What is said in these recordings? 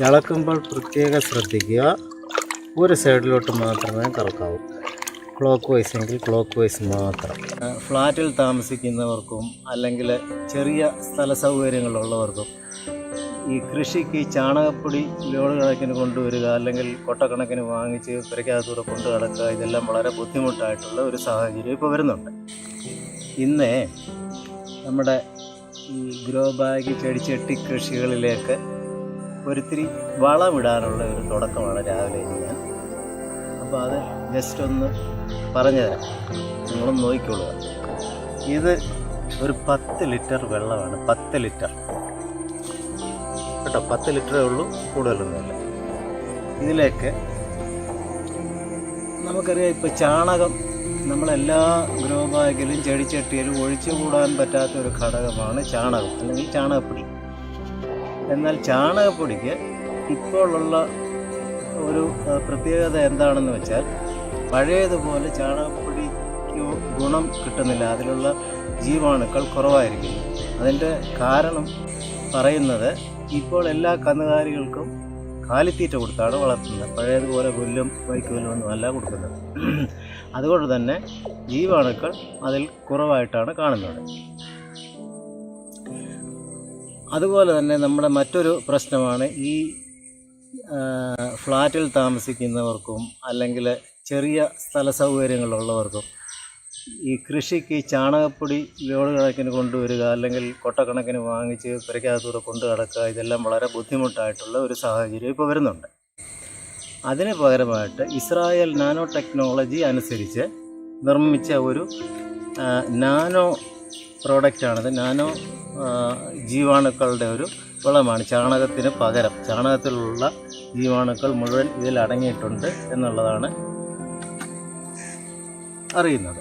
ഇളക്കുമ്പോൾ പ്രത്യേകം ശ്രദ്ധിക്കുക. ഒരു സൈഡിലോട്ട് മാത്രമേ കറക്കാവൂ. ക്ലോക്ക് വൈസ് എങ്കിൽ ക്ലോക്ക് വൈസ് മാത്രം. ഫ്ലാറ്റിൽ താമസിക്കുന്നവർക്കും അല്ലെങ്കിൽ ചെറിയ സ്ഥല സൗകര്യങ്ങളുള്ളവർക്കും ഈ കൃഷിക്ക് ചാണകപ്പൊടി ലോഡ് കണക്കിന് കൊണ്ടുവരിക അല്ലെങ്കിൽ കൊട്ടക്കണക്കിന് വാങ്ങിച്ച് പുരയ്ക്കകത്തൂടെ കൊണ്ടു കിടക്കുക ഇതെല്ലാം വളരെ ബുദ്ധിമുട്ടായിട്ടുള്ള ഒരു സാഹചര്യം ഇപ്പോൾ വരുന്നുണ്ട്. ഇന്ന് നമ്മുടെ ഈ ഗ്രോ ബാഗ് ചെടിച്ചട്ടി കൃഷികളിലേക്ക് ഒരിത്തിരി വളമിടാനുള്ള ഒരു തുടക്കമാണ് രാവിലെ ഞാൻ അപ്പോൾ അത് ജസ്റ്റ് ഒന്ന് പറഞ്ഞുതരാം നിങ്ങളും നോക്കിക്കൊള്ളുക ഇത് ഒരു പത്ത് ലിറ്റർ വെള്ളമാണ്. പത്ത് ലിറ്റർ. കേട്ടോ പത്ത് ലിറ്ററേ ഉള്ളൂ കൂടുതലൊന്നുമില്ല ഇതിലേക്ക് നമുക്കറിയാം ഇപ്പോൾ ചാണകം നമ്മളെല്ലാ ഗ്രോ ബാഗിലും ചെടിച്ചട്ടിയിലും ഒഴിച്ചുകൂടാൻ പറ്റാത്ത ഒരു ഘടകമാണ് ചാണകം അല്ലെങ്കിൽ ചാണകപ്പൊടി. എന്നാൽ ചാണകപ്പൊടിക്ക് ഇപ്പോഴുള്ള ഒരു പ്രത്യേകത എന്താണെന്ന് വെച്ചാൽ പഴയതുപോലെ ചാണകപ്പൊടിക്ക് ഗുണം കിട്ടുന്നില്ല. അതിലുള്ള ജീവാണുക്കൾ കുറവായിരിക്കും അതിന്റെ കാരണം പറയുന്നത് ഇപ്പോൾ എല്ലാ കന്നുകാലികൾക്കും കാലിത്തീറ്റ കൊടുത്താണ് വളർത്തുന്നത്. പഴയതുപോലെ പുല്ലും ഒന്നും അല്ല കൊടുക്കുന്നത്. അതുകൊണ്ട് തന്നെ ജീവാണുക്കൾ അതിൽ കുറവായിട്ടാണ് കാണുന്നത്. അതുപോലെ തന്നെ നമ്മുടെ മറ്റൊരു പ്രശ്നമാണ് ഈ ഫ്ലാറ്റിൽ താമസിക്കുന്നവർക്കും അല്ലെങ്കിൽ ചെറിയ സ്ഥല സൗകര്യങ്ങളുള്ളവർക്കും ഈ കൃഷിക്ക് ചാണകപ്പൊടി ലോഡ് കണക്കിന് കൊണ്ടുവരിക അല്ലെങ്കിൽ കൊട്ടക്കണക്കിന് വാങ്ങിച്ച് പുരയ്ക്കകത്തൂടെ കൊണ്ടു കിടക്കുക ഇതെല്ലാം വളരെ ബുദ്ധിമുട്ടായിട്ടുള്ള ഒരു സാഹചര്യം ഇപ്പോൾ വരുന്നുണ്ട്. അതിന് പകരമായിട്ട് ഇസ്രായേൽ നാനോ ടെക്നോളജി അനുസരിച്ച് നിർമ്മിച്ച ഒരു നാനോ പ്രോഡക്റ്റാണിത്. നാനോ ജീവാണുക്കളുടെ ഒരു വളമാണ്. ചാണകത്തിന് പകരം ചാണകത്തിലുള്ള ജീവാണുക്കൾ മുഴുവൻ ഇതിൽ അടങ്ങിയിട്ടുണ്ട് എന്നുള്ളതാണ് അറിയുന്നത്.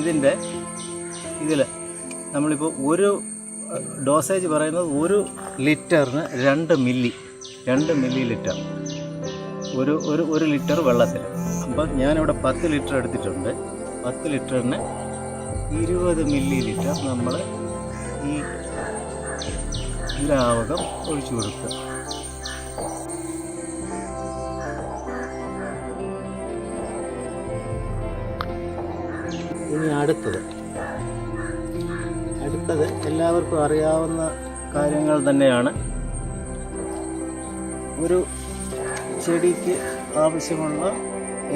ഇതിന്റെ ഇതിൽ നമ്മളിപ്പോൾ ഒരു ഡോസേജ് പറയുന്നത് ഒരു ലിറ്ററിന് രണ്ട് മില്ലി രണ്ട് മില്ലി ലിറ്റർ. ഒരു ഒരു ഒരു ലിറ്റർ വെള്ളത്തിൽ അപ്പം ഞാനിവിടെ പത്ത് ലിറ്റർ എടുത്തിട്ടുണ്ട്. പത്ത് ലിറ്ററിന് ഇരുപത് മില്ലി ലിറ്റർ നമ്മൾ ഈ ദ്രാവകം ഒഴിച്ചു കൊടുക്കുക. ഇനി അടുത്തത്. അടുത്തത് എല്ലാവർക്കും അറിയാവുന്ന കാര്യങ്ങൾ തന്നെയാണ്. ഒരു ചെടിക്ക് ആവശ്യമുള്ള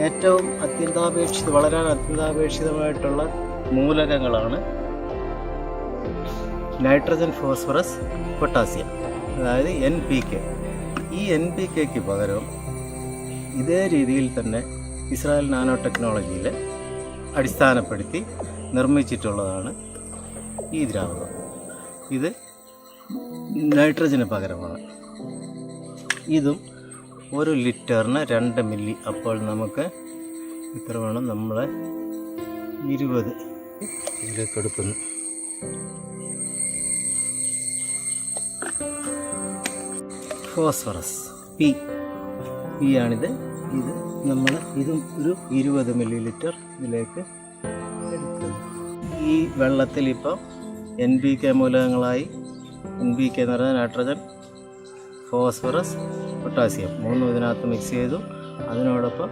ഏറ്റവും അത്യന്താപേക്ഷിത വളരാൻ അത്യന്താപേക്ഷിതമായിട്ടുള്ള മൂലകങ്ങളാണ് നൈട്രജൻ ഫോസ്ഫറസ് പൊട്ടാസ്യം അതായത് എൻ പി കെ ഈ എൻ പി കെക്ക് പകരം ഇതേ രീതിയിൽ തന്നെ ഇസ്രായേൽ നാനോ ടെക്നോളജിയിൽ അടിസ്ഥാനപ്പെടുത്തി നിർമ്മിച്ചിട്ടുള്ളതാണ് ഈ ദ്രാവകം. ഇത് നൈട്രജന് പകരമാണ്. ഇതും ഒരു ലിറ്ററിന് രണ്ട് മില്ലി. അപ്പോൾ നമുക്ക് ഇത്ര വേണം? നമ്മളെ ഇരുപത്. ഇതിലേക്ക് എടുക്കുന്നു. ഫോസ്ഫറസ്. പി. പി ആണിത്. ഇത് നമ്മൾ ഇതും ഒരു ഇരുപത് മില്ലി ലിറ്റർ ഇതിലേക്ക് എടുക്കുന്നു. ഈ വെള്ളത്തിൽ ഇപ്പം എൻ ബി കെ മൂലകങ്ങളായി എൻ ബി കെ എന്ന് പറഞ്ഞാൽ നൈട്രജൻ ഫോസ്ഫറസ് പൊട്ടാസ്യം മൂന്നും ഇതിനകത്ത് മിക്സ് ചെയ്തു. അതിനോടൊപ്പം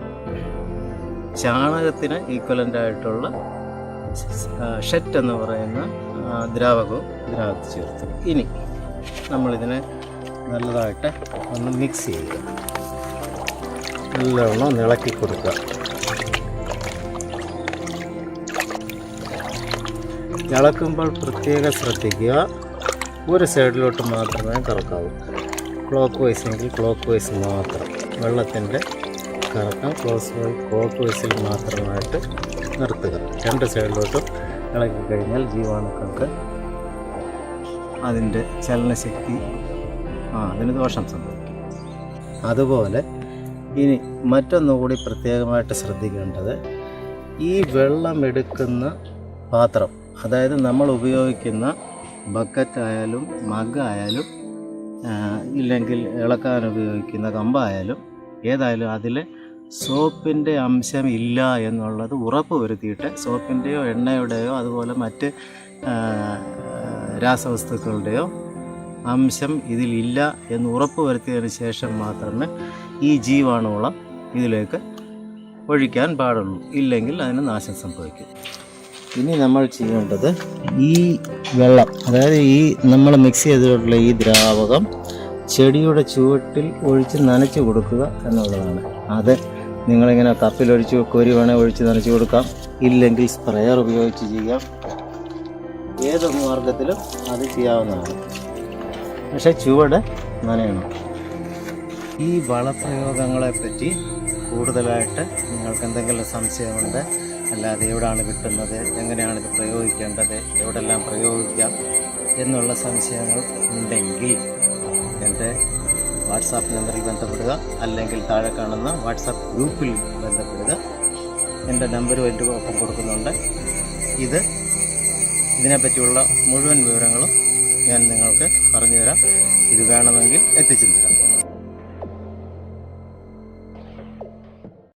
ചാണകത്തിന് ഈക്വലന്റ് ആയിട്ടുള്ള ഷെറ്റ് എന്ന് പറയുന്ന ദ്രാവകവും ഇതിനകത്ത് ചേർത്തു. ഇനി നമ്മളിതിനെ നല്ലതായിട്ട് ഒന്ന് മിക്സ് ചെയ്യുക. നല്ലവണ്ണം ഇളക്കി കൊടുക്കുക. ഇളക്കുമ്പോൾ പ്രത്യേകം ശ്രദ്ധിക്കുക. ഒരു സൈഡിലോട്ട് മാത്രമേ കറക്കാവൂ. ക്ലോക്ക് വൈസ് എങ്കിൽ ക്ലോക്ക് വൈസ് മാത്രം. വെള്ളത്തിന്റെ കറക്കം ക്ലോസ് ക്ലോക്ക് വൈസിൽ മാത്രമായിട്ട് നിർത്തുക. രണ്ട് സൈഡിലോട്ടും ഇളക്കി കഴിഞ്ഞാൽ ജീവാണുക്കൾക്ക് അതിന്റെ ചലനശക്തി ആ അതിന് ദോഷം സംഭവിക്കും. അതുപോലെ ഇനി മറ്റൊന്നുകൂടി പ്രത്യേകമായിട്ട് ശ്രദ്ധിക്കേണ്ടത് ഈ വെള്ളം എടുക്കുന്ന പാത്രം അതായത് നമ്മൾ ഉപയോഗിക്കുന്ന ബക്കറ്റ് ആയാലും മഗ്ഗായാലും ആയാലും ഇല്ലെങ്കിൽ ഇളക്കാൻ ഉപയോഗിക്കുന്ന കമ്പായാലും ഏതായാലും അതിൽ സോപ്പിന്റെ അംശം ഇല്ല എന്നുള്ളത് ഉറപ്പ് വരുത്തിയിട്ട് സോപ്പിന്റെയോ എണ്ണയുടെയോ അതുപോലെ മറ്റ് രാസവസ്തുക്കളുടെയോ അംശം ഇതിലില്ല എന്ന് ഉറപ്പ് വരുത്തിയതിന് ശേഷം മാത്രമേ ഈ ജീവാണുവളം ഇതിലേക്ക് ഒഴിക്കാൻ പാടുള്ളൂ. ഇല്ലെങ്കിൽ അതിന് നാശം സംഭവിക്കും. ഇനി നമ്മൾ ചെയ്യേണ്ടത് ഈ വെള്ളം അതായത് ഈ നമ്മൾ മിക്സ് ചെയ്തിട്ടുള്ള ഈ ദ്രാവകം ചെടിയുടെ ചുവട്ടിൽ ഒഴിച്ച് നനച്ച് കൊടുക്കുക എന്നുള്ളതാണ്. അത് നിങ്ങളിങ്ങനെ കപ്പിലൊഴിച്ച് കോരി വേണേൽ ഒഴിച്ച് നനച്ച് കൊടുക്കാം. ഇല്ലെങ്കിൽ സ്പ്രെയർ ഉപയോഗിച്ച് ചെയ്യാം. ഏത് മാർഗത്തിലും അത് ചെയ്യാവുന്നതാണ്. പക്ഷേ ചുവട് നനയണം. ഈ വളപ്രയോഗങ്ങളെ പറ്റി കൂടുതലായിട്ട് നിങ്ങൾക്ക് എന്തെങ്കിലും സംശയമുണ്ട്? അല്ലാതെ എവിടെയാണ് കിട്ടുന്നത്? എങ്ങനെയാണ് ഇത് പ്രയോഗിക്കേണ്ടത്? എവിടെല്ലാം പ്രയോഗിക്കാം? എന്നുള്ള സംശയങ്ങൾ ഉണ്ടെങ്കിൽ എന്റെ വാട്സാപ്പ് നമ്പറിൽ ബന്ധപ്പെടുക. അല്ലെങ്കിൽ താഴെ കാണുന്ന വാട്സാപ്പ് ഗ്രൂപ്പിൽ ബന്ധപ്പെടുക. എന്റെ നമ്പരും എന്റെ ഒപ്പം കൊടുക്കുന്നുണ്ട്. ഇത് ഇതിനെപ്പറ്റിയുള്ള മുഴുവൻ വിവരങ്ങളും ഞാൻ നിങ്ങൾക്ക് പറഞ്ഞുതരാം. ഇത് വേണമെങ്കിൽ എത്തിച്ചു തരാം